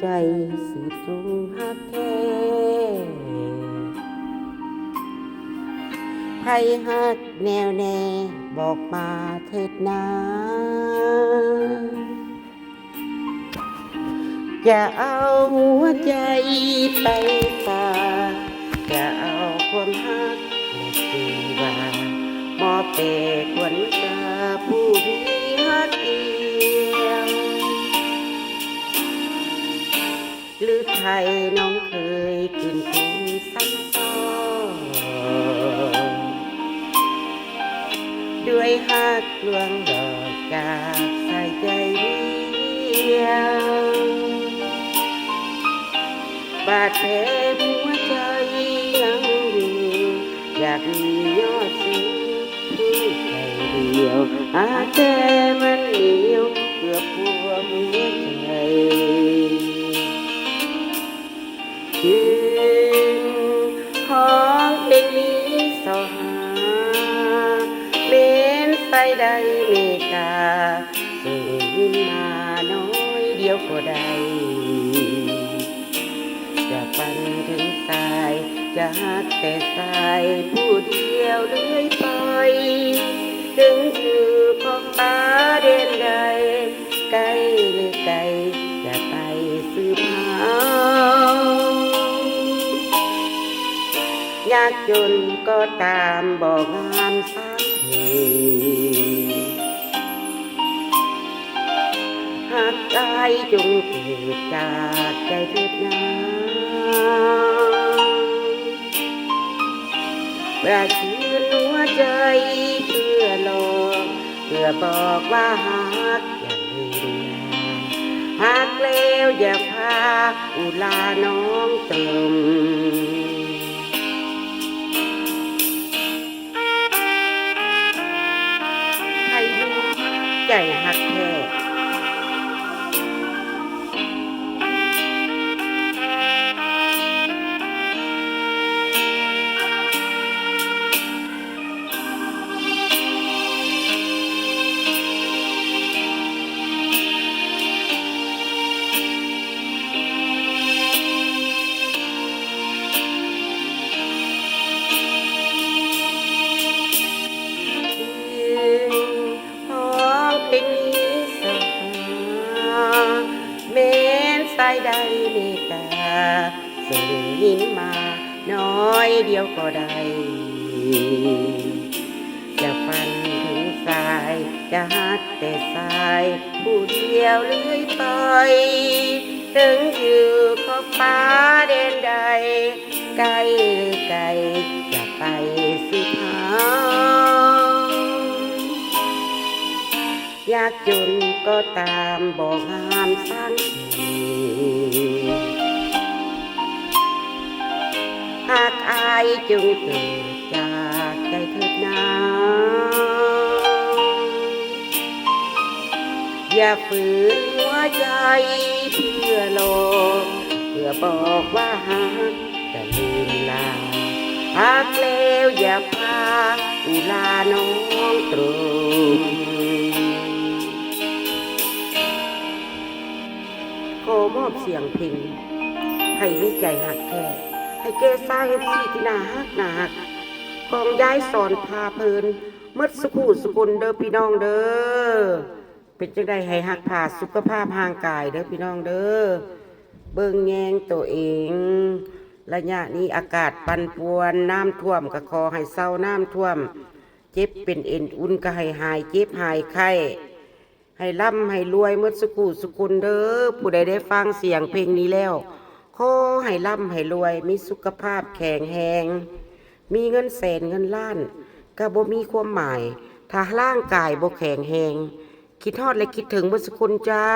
ใจสืบสูงฮักแท้ให้ฮักแนวแน่บอกมาเถิดนาจะเอาหัวใจไปฝากจะเอาความฮักและสีวามอเปควร ไทยน้องเคยกินคงซ้ำซ้อนด้วยหักลวงดอกจากสายใจเดียวบาดแผลหัวใจยังอยู่อยากมียอดสูงผู้ใจเดียวอาแต่มันเหนียวเกือบพวง นไปได้เมตตาส่งยิ้มมาน้อยเดียวก็ได้จะปันถึงสายจะหักแต่สายผู้เดียวเลื่อยไป ถึงอยู่ของป้าเด่นใดไกลหรือไกลจะไปสืบหายากจนก็ตามบอกงามสร้างเหหากใจจงเกิดจากใจเถิดนาประชืนหัวใจเพื่อหลอกเพื่อบอกว่าหักอย่าลืมนาหากแล้วอย่าพาอุลาน้องเติมใครดูใจหักแท้ นสายใดเมตตาส่งยิ้มมา น้อยเดียวก็ได้จะฟันถึงสาย จะหักแต่สาย ผู้เดียวเลื่อยไป ถึงอยู่ขอบฟ้าเด่นใด ไกลหรือไกลจะไปสิหา ยากจนก็ตามบอกงามสร้งหากอายจงเกิดจากใจเถิดนาอย่าฝืนหัวใจเพื่อหลอกเพื่อบอกว่าหักจะลืมลาหากแล้วอย่าพาอุลาน้องตร อมอบเสียงเพลงให้วิใจหักแท้ให้เกซ่าเอฟซีที่นาฮักนาฮักกองย้ายสอนพาเพลินหมดสกูสกุลเด้อพี่น้องเด้อเป็นจังได้ให้หักผ่าสุขภาพห่างกายเด้อพี่น้องเด้อเบิ่งแยงตัวเอง ระยะนี้อากาศปั่นป่วนน้ำท่วมก็ขอให้เศร้าน้ำท่วม เจ็บเป็นเอ็นอุ่นก็ให้หายเจ็บหายไข้ ให้ร่ำให้รวยเมื่อสกุสกุลเด้อผู้ใดได้ฟังเสียงเพลงนี้แล้วขอให้ร่ำให้รวยมีสุขภาพแข็งแรงมีเงินแสนเงินล้านก็บ่มีความหมาย ถ้าร่างกายบ่แข็งแรงคิดทอดและคิดถึงเมื่อสกุลจ้า